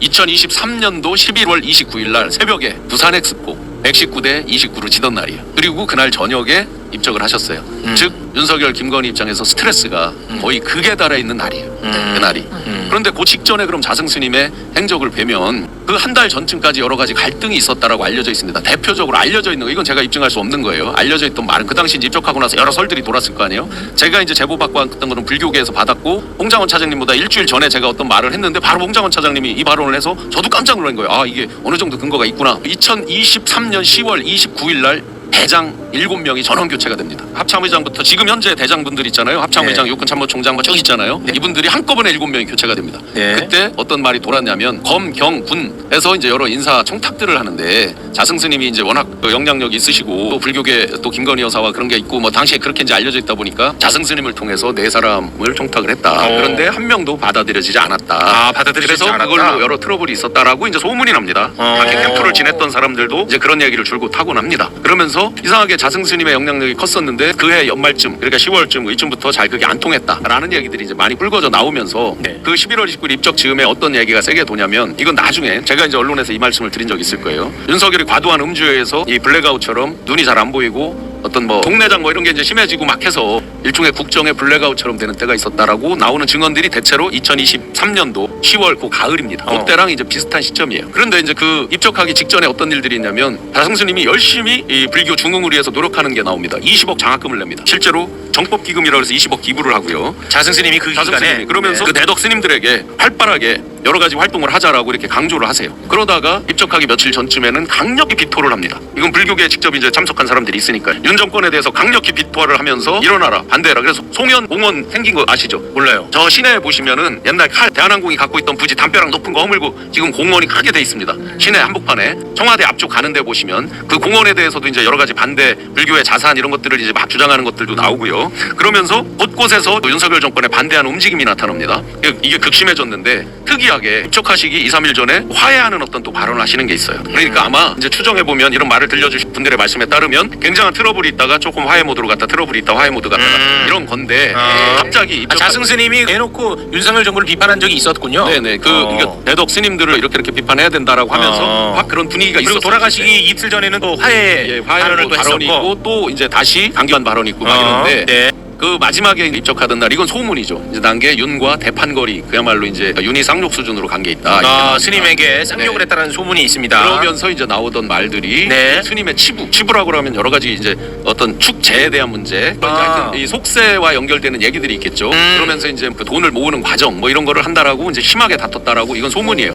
2023년도 11월 29일 날 새벽에 부산 엑스포 119대 29로 지던 날이에요. 그리고 그날 저녁에 입적을 하셨어요. 음. 즉 윤석열, 김건희 입장에서 스트레스가 거의 극에 달해 있는 날이에요. 음. 그날이. 음. 그런데 그 직전에 그럼 자승 스님의 행적을 뵈면 그 한 달 전쯤까지 여러 가지 갈등이 있었다라고 알려져 있습니다. 대표적으로 알려져 있는 거 이건 제가 입증할 수 없는 거예요. 알려져 있던 말은 그 당시 입적하고 나서 여러 설들이 돌았을 거 아니에요. 제가 이제 제보 받고 왔던 거는 불교계에서 받았고 홍장원 차장님보다 일주일 전에 제가 어떤 말을 했는데 바로 홍장원 차장님이 이 발언을 해서 저도 깜짝 놀란 거예요. 아 이게 어느 정도 근거가 있구나. 2023년 10월 29일 날 대장 7명이 전원 교체가 됩니다. 합참의장부터 지금 현재 대장분들 있잖아요. 합참의장, 네. 육군참모총장 뭐 저기 있잖아요. 이분들이 한꺼번에 7명이 교체가 됩니다. 네. 그때 어떤 말이 돌았냐면 검, 경, 군에서 이제 여러 인사 청탁들을 하는데 자승 스님이 이제 워낙 그 영향력이 있으시고 또 불교계 또 김건희 여사와 그런 게 있고 뭐 당시에 그렇게 이제 알려져 있다 보니까 자승 스님을 통해서 네 사람을 청탁을 했다. 어. 그런데 한 명도 받아들여지지 않았다. 아, 받아들여지지 그래서 않았다? 그걸로 여러 트러블이 있었다라고 이제 소문이 납니다. 어. 각기 캠프를 지냈던 사람들도 이제 그런 얘기를 줄곧 하고 납니다. 그러면서 이상하게 자승 스님의 영향력이 컸었는데 그해 연말쯤 그러니까 10월쯤 이쯤부터 잘 그게 안 통했다라는 얘기들이 이제 많이 불거져 나오면서 네. 그 11월 29일 입적 즈음에 어떤 얘기가 세게 도냐면 이건 나중에 제가 이제 언론에서 이 말씀을 드린 적이 있을 거예요. 윤석열이 과도한 음주에 의해서 이 블랙아웃처럼 눈이 잘 안 보이고 어떤 뭐 동네장 뭐 이런 게 이제 심해지고 막 해서 일종의 국정의 블랙아웃처럼 되는 때가 있었다라고 나오는 증언들이 대체로 2023년도 10월 그 가을입니다. 어. 그때랑 이제 비슷한 시점이에요. 그런데 이제 그 입적하기 직전에 어떤 일들이 있냐면 다승스님이 열심히 이 불교 중흥을 위해서 노력하는 게 나옵니다. 20억 장학금을 냅니다. 실제로 정법 기금이라고 해서 20억 기부를 하고요. 자승스님이 그 기간에 자승스님이 그러면서 네. 그 대덕 스님들에게 활발하게 여러 가지 활동을 하자라고 이렇게 강조를 하세요. 그러다가 입적하기 며칠 전쯤에는 강력히 비토를 합니다. 이건 불교계에 직접 이제 참석한 사람들이 있으니까 윤 정권에 대해서 강력히 비토를 하면서 일어나라 반대라. 그래서 송현 공원 생긴 거 아시죠? 몰라요. 저 시내에 보시면은 옛날 칼 대한항공이 갖고 있던 부지 담벼락 높은 거 허물고 지금 공원이 크게 돼 있습니다. 시내 한복판에 청와대 앞쪽 가는데 보시면 그 공원에 대해서도 이제 여러 가지 반대 불교의 자산 이런 것들을 이제 막 주장하는 것들도 나오고요. 그러면서 곳곳에서 또 윤석열 정권에 반대하는 움직임이 나타납니다. 이게- 이게 극심해졌는데 특이하게 입적하시기 2, 3일 전에 화해하는 어떤 또 발언을 하시는 게 있어요. 그러니까 아마 이제 추정해 보면 이런 말을 들려주신 분들의 말씀에 따르면 굉장한 트러블이 있다가 조금 화해 모드로 갔다 트러블이 있다 화해 모드 갔다가 음. 이런 건데 아. 갑자기 아, 입적 자승 스님이 대놓고 윤석열 정부를 비판한 적이 있었군요. 네네 그 어. 이게 대덕 스님들을 이렇게 이렇게 비판해야 된다라고 하면서 어. 확 그런 분위기가 그리고 있었어요. 돌아가시기 이틀 전에는 또 화해 예, 발언을 화해로 또 발언이 했었고. 있고 또 이제 다시 강기환 발언이 있고 막 어, 이런데 네. 그 마지막에 입적하던 날 이건 소문이죠. 이제 단계 윤과 대판거리 그야말로 이제 윤이 쌍욕 수준으로 간 게 있다. 아. 스님에게 쌍욕을 네. 했다는 소문이 있습니다. 그러면서 이제 나오던 말들이 네. 스님의 치부, 치부라고 하면 여러 가지 이제 어떤 축제에 대한 문제, 아. 하여튼 이 속세와 연결되는 얘기들이 있겠죠. 음. 그러면서 이제 그 돈을 모으는 과정 뭐 이런 거를 한다라고 이제 심하게 다퉜다라고 이건 소문이에요.